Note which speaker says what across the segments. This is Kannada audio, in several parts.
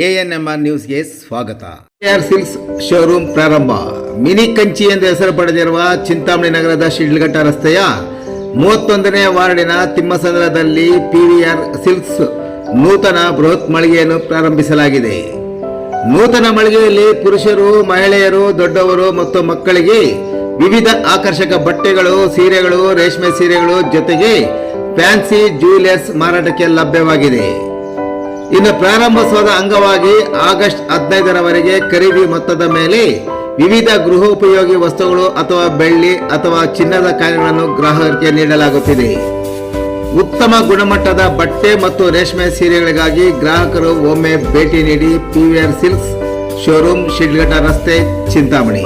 Speaker 1: ಎಎನ್ಎಂಆರ್ ನ್ಯೂಸ್ಗೆ ಸ್ವಾಗತ. ಆರ್ ಸಿಲ್ಕ್ಸ್ ಶೋರೂಮ್ ಪ್ರಾರಂಭ. ಮಿನಿ ಕಂಚಿ ಎಂದು ಹೆಸರು ಪಡೆದಿರುವ ಚಿಂತಾಮಣಿ ನಗರದ ಶಿಡ್ಲಘಟ್ಟ ರಸ್ತೆಯ ಮೂವತ್ತೊಂದನೇ ವಾರ್ಡಿನ ತಿಮ್ಮಸಂದ್ರದಲ್ಲಿ ಪಿವಿಆರ್ ಸಿಲ್ಕ್ಸ್ ನೂತನ ಬೃಹತ್ ಮಳಿಗೆಯನ್ನು ಪ್ರಾರಂಭಿಸಲಾಗಿದೆ. ನೂತನ ಮಳಿಗೆಯಲ್ಲಿ ಪುರುಷರು, ಮಹಿಳೆಯರು, ದೊಡ್ಡವರು ಮತ್ತು ಮಕ್ಕಳಿಗೆ ವಿವಿಧ ಆಕರ್ಷಕ ಬಟ್ಟೆಗಳು, ಸೀರೆಗಳು, ರೇಷ್ಮೆ ಸೀರೆಗಳು ಜೊತೆಗೆ ಫ್ಯಾನ್ಸಿ ಜ್ಯುವೆಲರ್ಸ್ ಮಾರಾಟಕ್ಕೆ ಲಭ್ಯವಾಗಿದೆ. ಇನ್ನು ಪ್ರಾರಂಭೋತ್ಸವದ ಅಂಗವಾಗಿ ಆಗಸ್ಟ್ ಹದಿನೈದರವರೆಗೆ ಖರೀದಿ ಮೊತ್ತದ ಮೇಲೆ ವಿವಿಧ ಗೃಹೋಪಯೋಗಿ ವಸ್ತುಗಳು ಅಥವಾ ಬೆಳ್ಳಿ ಅಥವಾ ಚಿನ್ನದ ಕಾರ್ಯಗಳನ್ನು ಗ್ರಾಹಕರಿಗೆ ನೀಡಲಾಗುತ್ತಿದೆ. ಉತ್ತಮ ಗುಣಮಟ್ಟದ ಬಟ್ಟೆ ಮತ್ತು ರೇಷ್ಮೆ ಸೀರೆಗಳಿಗಾಗಿ ಗ್ರಾಹಕರು ಒಮ್ಮೆ ಭೇಟಿ ನೀಡಿ ಪಿವಿಆರ್ ಸಿಲ್ಕ್ಸ್, ಶೋರೂಮ್ ಶಿಡ್ಗಟ್ಟ ರಸ್ತೆ, ಚಿಂತಾಮಣಿ.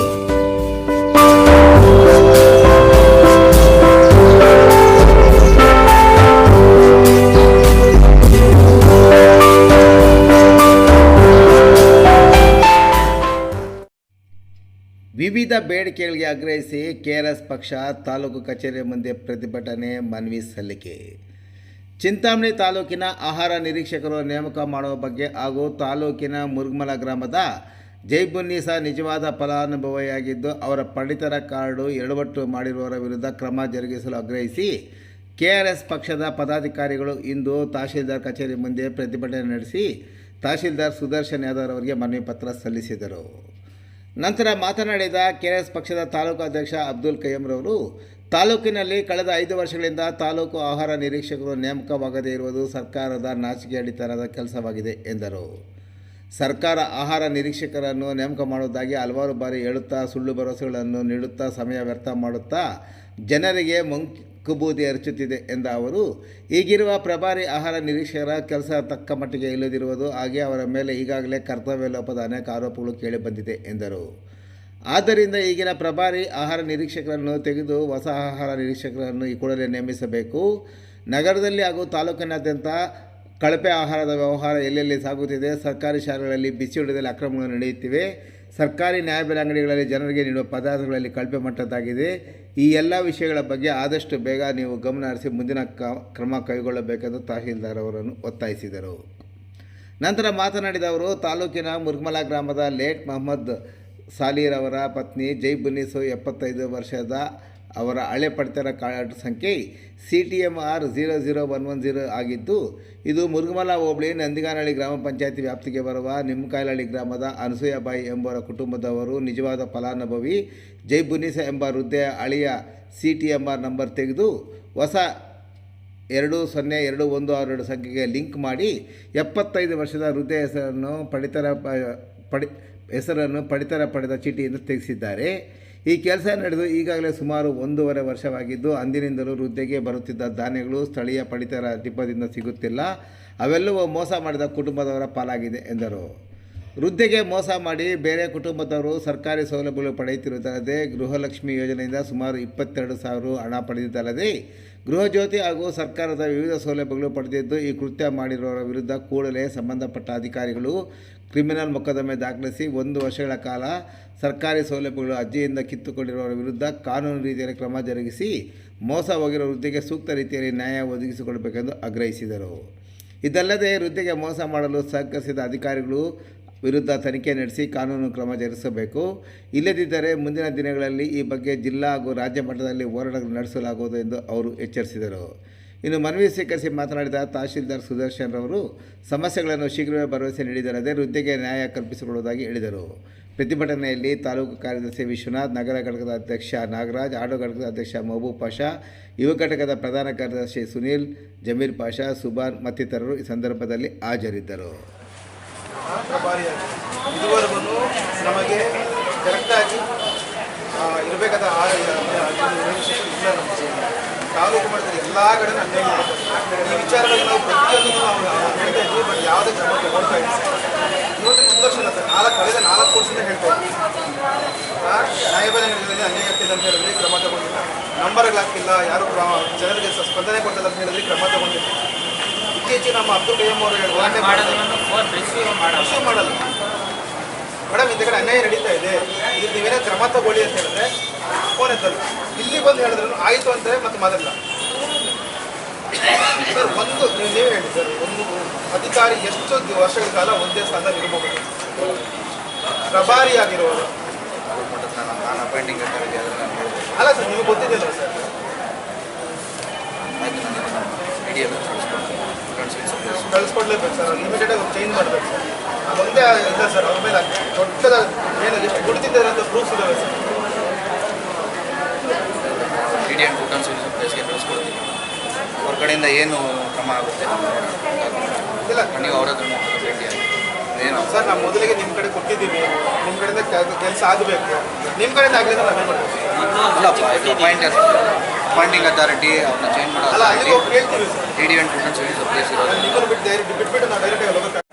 Speaker 1: ವಿವಿಧ ಬೇಡಿಕೆಗಳಿಗೆ ಆಗ್ರಹಿಸಿ ಕೆಆರ್ಎಸ್ ಪಕ್ಷ ತಾಲೂಕು ಕಚೇರಿ ಮುಂದೆ ಪ್ರತಿಭಟನೆ ಮನವಿ ಸಲ್ಲಿಕೆ. ಚಿಂತಾಮಣಿ ತಾಲೂಕಿನ ಆಹಾರ ನಿರೀಕ್ಷಕರು ನೇಮಕ ಮಾಡುವ ಬಗ್ಗೆ ಹಾಗೂ ತಾಲೂಕಿನ ಮುರುಗಮಲ ಗ್ರಾಮದ ಜೈಬುನ್ನೀಸ ನಿಜವಾದ ಫಲಾನುಭವಿಯಾಗಿದ್ದು, ಅವರ ಪಡಿತರ ಕಾರ್ಡು ಎಡವಟ್ಟು ಮಾಡಿರುವವರ ವಿರುದ್ಧ ಕ್ರಮ ಜರುಗಿಸಲು ಆಗ್ರಹಿಸಿ ಕೆಆರ್ಎಸ್ ಪಕ್ಷದ ಪದಾಧಿಕಾರಿಗಳು ಇಂದು ತಹಶೀಲ್ದಾರ್ ಕಚೇರಿ ಮುಂದೆ ಪ್ರತಿಭಟನೆ ನಡೆಸಿ ತಹಶೀಲ್ದಾರ್ ಸುದರ್ಶನ್ ಯಾದವ್ ಅವರಿಗೆ ಮನವಿ ಪತ್ರ ಸಲ್ಲಿಸಿದರು. ನಂತರ ಮಾತನಾಡಿದ ಕೆಆರ್ಎಸ್ ಪಕ್ಷದ ತಾಲೂಕು ಅಧ್ಯಕ್ಷ ಅಬ್ದುಲ್ ಕಯ್ಯಂರವರು ತಾಲೂಕಿನಲ್ಲಿ ಕಳೆದ ಐದು ವರ್ಷಗಳಿಂದ ತಾಲೂಕು ಆಹಾರ ನಿರೀಕ್ಷಕರು ನೇಮಕವಾಗದೇ ಇರುವುದು ಸರ್ಕಾರದ ನಾಚಿಕೆಯಡಿತನದ ಕೆಲಸವಾಗಿದೆ ಎಂದರು. ಸರ್ಕಾರ ಆಹಾರ ನಿರೀಕ್ಷಕರನ್ನು ನೇಮಕ ಮಾಡುವುದಾಗಿ ಹಲವಾರು ಬಾರಿ ಹೇಳುತ್ತಾ ಸುಳ್ಳು ಭರವಸೆಗಳನ್ನು ನೀಡುತ್ತಾ ಸಮಯ ವ್ಯರ್ಥ ಮಾಡುತ್ತಾ ಜನರಿಗೆ ಮಂಕುಬೂದಿ ಎರಚುತ್ತಿದೆ ಎಂದ ಅವರು, ಈಗಿರುವ ಪ್ರಭಾರಿ ಆಹಾರ ನಿರೀಕ್ಷಕರ ಕೆಲಸ ತಕ್ಕ ಮಟ್ಟಿಗೆ ಇಲ್ಲದಿರುವುದು, ಹಾಗೆ ಅವರ ಮೇಲೆ ಈಗಾಗಲೇ ಕರ್ತವ್ಯ ಲೋಪದ ಅನೇಕ ಆರೋಪಗಳು ಕೇಳಿಬಂದಿದೆ ಎಂದರು. ಆದ್ದರಿಂದ ಈಗಿನ ಪ್ರಭಾರಿ ಆಹಾರ ನಿರೀಕ್ಷಕರನ್ನು ತೆಗೆದು ಹೊಸ ಆಹಾರ ನಿರೀಕ್ಷಕರನ್ನು ಈ ಕೂಡಲೇ ನೇಮಿಸಬೇಕು. ನಗರದಲ್ಲಿ ಹಾಗೂ ತಾಲೂಕಿನಾದ್ಯಂತ ಕಳಪೆ ಆಹಾರದ ವ್ಯವಹಾರ ಎಲ್ಲೆಲ್ಲಿ ಸಾಗುತ್ತಿದೆ? ಸರ್ಕಾರಿ ಶಾಲೆಗಳಲ್ಲಿ ಬಿಸಿ ಊಟದಲ್ಲಿ ಅಕ್ರಮಗಳು ನಡೆಯುತ್ತಿವೆ. ಸರ್ಕಾರಿ ನ್ಯಾಯಬೆಲೆ ಅಂಗಡಿಗಳಲ್ಲಿ ಜನರಿಗೆ ನೀಡುವ ಪದಾರ್ಥಗಳಲ್ಲಿ ಕಳಪೆ ಮಟ್ಟದ್ದಾಗಿದೆ. ಈ ಎಲ್ಲ ವಿಷಯಗಳ ಬಗ್ಗೆ ಆದಷ್ಟು ಬೇಗ ನೀವು ಗಮನ ಹರಿಸಿ ಮುಂದಿನ ಕ್ರಮ ಕೈಗೊಳ್ಳಬೇಕೆಂದು ತಹಶೀಲ್ದಾರ್ ಅವರನ್ನು ಒತ್ತಾಯಿಸಿದರು. ನಂತರ ಮಾತನಾಡಿದ ಅವರು, ತಾಲೂಕಿನ ಮುರ್ಗಮಲ ಗ್ರಾಮದ ಲೇಟ್ ಮೊಹಮ್ಮದ್ ಅವರ ಪತ್ನಿ ಜೈ ಬುನ್ನಿಸು ಎಪ್ಪತ್ತೈದು ವರ್ಷದ ಅವರ ಹಳೆ ಪಡಿತರ ಕಾರ್ಡ್ ಸಂಖ್ಯೆ C T M R zero zero one one zero ಆಗಿದ್ದು ಇದು ಮುರುಗಮಲ ಹೋಬಳಿ ನಂದಿಗಾನಹಳ್ಳಿ ಗ್ರಾಮ ಪಂಚಾಯತಿ ವ್ಯಾಪ್ತಿಗೆ ಬರುವ ನಿಮ್ಮಕಾಯಲಹಳ್ಳಿ ಗ್ರಾಮದ ಅನಸೂಯಾಬಾಯಿ ಎಂಬುವರ ಕುಟುಂಬದವರು ನಿಜವಾದ ಫಲಾನುಭವಿ ಜೈ ಬುನಿಸ ಎಂಬ ವೃದ್ಧೆಯ ಹಳೆಯ C T M R number ತೆಗೆದು ಹೊಸ ಎರಡು ಸೊನ್ನೆ ಎರಡು ಒಂದು ಆರು ಎರಡು ಸಂಖ್ಯೆಗೆ ಲಿಂಕ್ ಮಾಡಿ ಎಪ್ಪತ್ತೈದು ವರ್ಷದ ವೃದ್ಧೆ ಹೆಸರನ್ನು ಪಡಿತರ ಪಡಿ ಹೆಸರನ್ನು ಪಡಿತರ ಪಡೆದ ಚೀಟಿಯನ್ನು ತೆಗೆಸಿದ್ದಾರೆ. ಈ ಕೆಲಸ ನಡೆದು ಈಗಾಗಲೇ ಸುಮಾರು ಒಂದೂವರೆ ವರ್ಷವಾಗಿದ್ದು, ಅಂದಿನಿಂದಲೂ ವೃದ್ಧೆಗೆ ಬರುತ್ತಿದ್ದ ಧಾನ್ಯಗಳು ಸ್ಥಳೀಯ ಪಡಿತರ ಡಿಪ್ಪದಿಂದ ಸಿಗುತ್ತಿಲ್ಲ. ಅವೆಲ್ಲವೂ ಮೋಸ ಮಾಡಿದ ಕುಟುಂಬದವರ ಪಾಲಾಗಿದೆ, ಎಂದರು. ವೃದ್ಧೆಗೆ ಮೋಸ ಮಾಡಿ ಬೇರೆ ಕುಟುಂಬದವರು ಸರ್ಕಾರಿ ಸೌಲಭ್ಯಗಳು ಪಡೆಯುತ್ತಿರುವುದಲ್ಲದೆ ಗೃಹಲಕ್ಷ್ಮಿ ಯೋಜನೆಯಿಂದ ಸುಮಾರು ಇಪ್ಪತ್ತೆರಡು ಸಾವಿರ ಹಣ ಪಡೆದಿದ್ದಲ್ಲದೆ ಗೃಹಜ್ಯೋತಿ ಹಾಗೂ ಸರ್ಕಾರದ ವಿವಿಧ ಸೌಲಭ್ಯಗಳು ಪಡೆದಿದ್ದು ಈ ಕೃತ್ಯ ಮಾಡಿರುವವರ ವಿರುದ್ಧ ಕೂಡಲೇ ಸಂಬಂಧಪಟ್ಟ ಅಧಿಕಾರಿಗಳು ಕ್ರಿಮಿನಲ್ ಮೊಕದ್ದಮೆ ದಾಖಲಿಸಿ ಒಂದು ವರ್ಷಗಳ ಕಾಲ ಸರ್ಕಾರಿ ಸೌಲಭ್ಯಗಳು ಅರ್ಜಿಯಿಂದ ಕಿತ್ತುಕೊಂಡಿರುವವರ ವಿರುದ್ಧ ಕಾನೂನು ರೀತಿಯಲ್ಲಿ ಕ್ರಮ ಜರುಗಿಸಿ ಮೋಸ ಹೋಗಿರುವ ವೃದ್ಧಿಗೆ ಸೂಕ್ತ ರೀತಿಯಲ್ಲಿ ನ್ಯಾಯ ಒದಗಿಸಿಕೊಡಬೇಕೆಂದು ಆಗ್ರಹಿಸಿದರು. ಇದಲ್ಲದೆ ವೃದ್ಧಿಗೆ ಮೋಸ ಮಾಡಲು ಸಹಕರಿಸಿದ ಅಧಿಕಾರಿಗಳು ವಿರುದ್ಧ ತನಿಖೆ ನಡೆಸಿ ಕಾನೂನು ಕ್ರಮ ಜರುಗಿಸಬೇಕು. ಇಲ್ಲದಿದ್ದರೆ ಮುಂದಿನ ದಿನಗಳಲ್ಲಿ ಈ ಬಗ್ಗೆ ಜಿಲ್ಲಾ ಹಾಗೂ ರಾಜ್ಯ ಮಟ್ಟದಲ್ಲಿ ಹೋರಾಟ ನಡೆಸಲಾಗುವುದು ಎಂದು ಅವರು ಎಚ್ಚರಿಸಿದರು. ಇನ್ನು ಮನವಿ ಸ್ವೀಕರಿಸಿ ಮಾತನಾಡಿದ ತಹಶೀಲ್ದಾರ್ ಸುದರ್ಶನ್ ರವರು, ಸಮಸ್ಯೆಗಳನ್ನು ಶೀಘ್ರವೇ ಭರವಸೆ ನೀಡಿದರದೆ ವೃದ್ಧಿಗೆ ನ್ಯಾಯ ಕಲ್ಪಿಸಿಕೊಳ್ಳುವುದಾಗಿ ಹೇಳಿದರು. ಪ್ರತಿಭಟನೆಯಲ್ಲಿ ತಾಲೂಕು ಕಾರ್ಯದರ್ಶಿ ವಿಶ್ವನಾಥ್, ನಗರ ಘಟಕದ ಅಧ್ಯಕ್ಷ ನಾಗರಾಜ್ ಆಡೋ ಘಟಕದ ಅಧ್ಯಕ್ಷ ಮಹಬೂಬ್ ಪಾಷಾ, ಯುವ ಘಟಕದ ಪ್ರಧಾನ ಕಾರ್ಯದರ್ಶಿ ಸುನೀಲ್, ಜಮೀರ್ ಪಾಷಾ ಸುಬಾನ್ ಮತ್ತಿತರರು ಈ ಸಂದರ್ಭದಲ್ಲಿ ಹಾಜರಿದ್ದರು.
Speaker 2: ಪ್ರಭಾರಿಯಾಗಿ. ಇದುವರೆಗೂ ನಮಗೆ ಕರೆಕ್ಟಾಗಿ ಇರಬೇಕಾದ ಇಲ್ಲ ನಮಗೆ ತಾಲೂಕು ಮಟ್ಟದಲ್ಲಿ ಎಲ್ಲ ಕಡೆ ಅನ್ಯಾಯ. ಈ ವಿಚಾರದಲ್ಲಿ ನಾವು ಪ್ರತಿಯೊಂದು ನಾವು ಹೇಳ್ತಾ ಇದ್ವಿ ಬಟ್ ಯಾವುದೇ ಕ್ರಮ ತಗೊಳ್ತಾ ಇಲ್ಲ. ಇವತ್ತು ಒಂದು ವರ್ಷ ಸರ್ ನಾಲ್ಕು ಕಳೆದ ನಾಲ್ಕು ವರ್ಷದಿಂದ ಹೇಳ್ತಾ ಇದ್ವಿ ಆ, ನ್ಯಾಯಬೆಲೆ ಅಂಗಡಿಗಳಲ್ಲಿ ಅನ್ಯಾಯ ಆಗ್ತಿದೆ ಅಂತ ಹೇಳಿದ್ರೆ ಕ್ರಮ ತಗೊಂಡಿಲ್ಲ. ನಂಬರ್ಗಳು ಹಾಕಿಲ್ಲ ಯಾರು ಕ್ರಮ ಜನರಿಗೆ ಸ್ಪಂದನೆ ಕೊಡ್ತಿಲ್ಲ ಅಂತ ಹೇಳಿದ್ರೆ ಕ್ರಮ ತಗೊಂಡಿಲ್ಲ. ಇತ್ತೀಚೆಗೆ ನಮ್ಮ ಅಬ್ದುಲ್ ಕಯ್ಯಮ್ ಅವರು
Speaker 3: ರಿಸೀವ್ ಮಾಡಲ್ಲ.
Speaker 2: ಮೇಡಮ್ ಇದೇ ಕಡೆ ಅನ್ಯಾಯ ನಡೀತಾ ಇದೆ. ಇದು ನೀವೇನೇ ಕ್ರಮ ತಗೊಳ್ಳಿ ಅಂತ ಹೇಳಿದ್ರೆ ಫೋನ್ ಎತ್ತಲ್ಲ. ಇಲ್ಲಿ ಬಂದು ಹೇಳಿದ್ರು ಆಯಿತು ಅಂತಾರೆ ಮತ್ತೆ ಮಾತಾಡಲ್ಲ ಸರ್, ಒಂದು ನೀವು ನೀವೇ ಹೇಳಿ, ಸರ್, ಒಂದು ಅಧಿಕಾರಿ ಎಷ್ಟು ವರ್ಷಗಳ ಕಾಲ ಒಂದೇ ಸ್ಥಾನದಲ್ಲಿ ಇರಬಹುದು
Speaker 4: ಪ್ರಭಾರಿ ಆಗಿರೋರು
Speaker 2: ಅಲ್ಲ, ಸರ್, ನಿಮಗೆ ಗೊತ್ತಿದೆಯಲ್ಲ, ಸರ್. ಕಳಿಸ್ಕೊಡ್ಲೇಬೇಕು, ಸರ್. ಲಿಮಿಟೆಡ್ ಚೇಂಜ್ ಮಾಡಬೇಕು, ಸರ್. ಅದೊಂದೇ ಇಲ್ಲ ಸರ್ ಅವ್ರ ಮೇಲೆ ದೊಡ್ಡದ ಏನು ಎಷ್ಟು ಕುಡಿತಿದ್ದಾರೆ ಅಂತ ಪ್ರೂಫ್ ಇದಾವೆ ಸರ್.
Speaker 4: ಮೀಡಿಯಾ ಟೋಟಲ್ ಸಿವಿಲ್ ಪ್ಲೇಸ್ಗೆ ಕಳಿಸ್ಕೊಡ್ತೀನಿ. ಅವ್ರ ಕಡೆಯಿಂದ ಏನು ಕ್ರಮ ಆಗುತ್ತೆ?
Speaker 2: ಇಲ್ಲ.
Speaker 4: ನೀವು ಅವ್ರ ಹತ್ರ ಭೇಟಿಯಾಗಿ ಏನು
Speaker 2: ಸರ್ ನಾವು ಮೊದಲಿಗೆ ನಿಮ್ಮ ಕಡೆ ಕೊಟ್ಟಿದ್ದೀವಿ ನಿಮ್ಮ ಕಡೆಯಿಂದ ಕೆಲಸ ಆಗಬೇಕು. ನಿಮ್ಮ ಕಡೆಯಿಂದ ಆಗಲಿಲ್ಲ ನಾವೇನು
Speaker 4: ಅಲ್ಲಪ್ಪ ಇದು ಅಪಾಯಿಂಟ್ ಅಪಾಯಿಂಟಿಂಗ್ ಅಥಾರಿಟಿ ಅವ್ರನ್ನ ಚೇಂಜ್
Speaker 2: ಮಾಡೋದು ಅಲ್ಲಿಗೆ
Speaker 4: ಮಾಡೋ
Speaker 2: ಹೋಗಿ ಕೇಳ್ತೀವಿ sir.
Speaker 4: D D and total civil place ಇರೋದು
Speaker 2: ಬಿಟ್ಟು ಡೈರೆಕ್ಟ್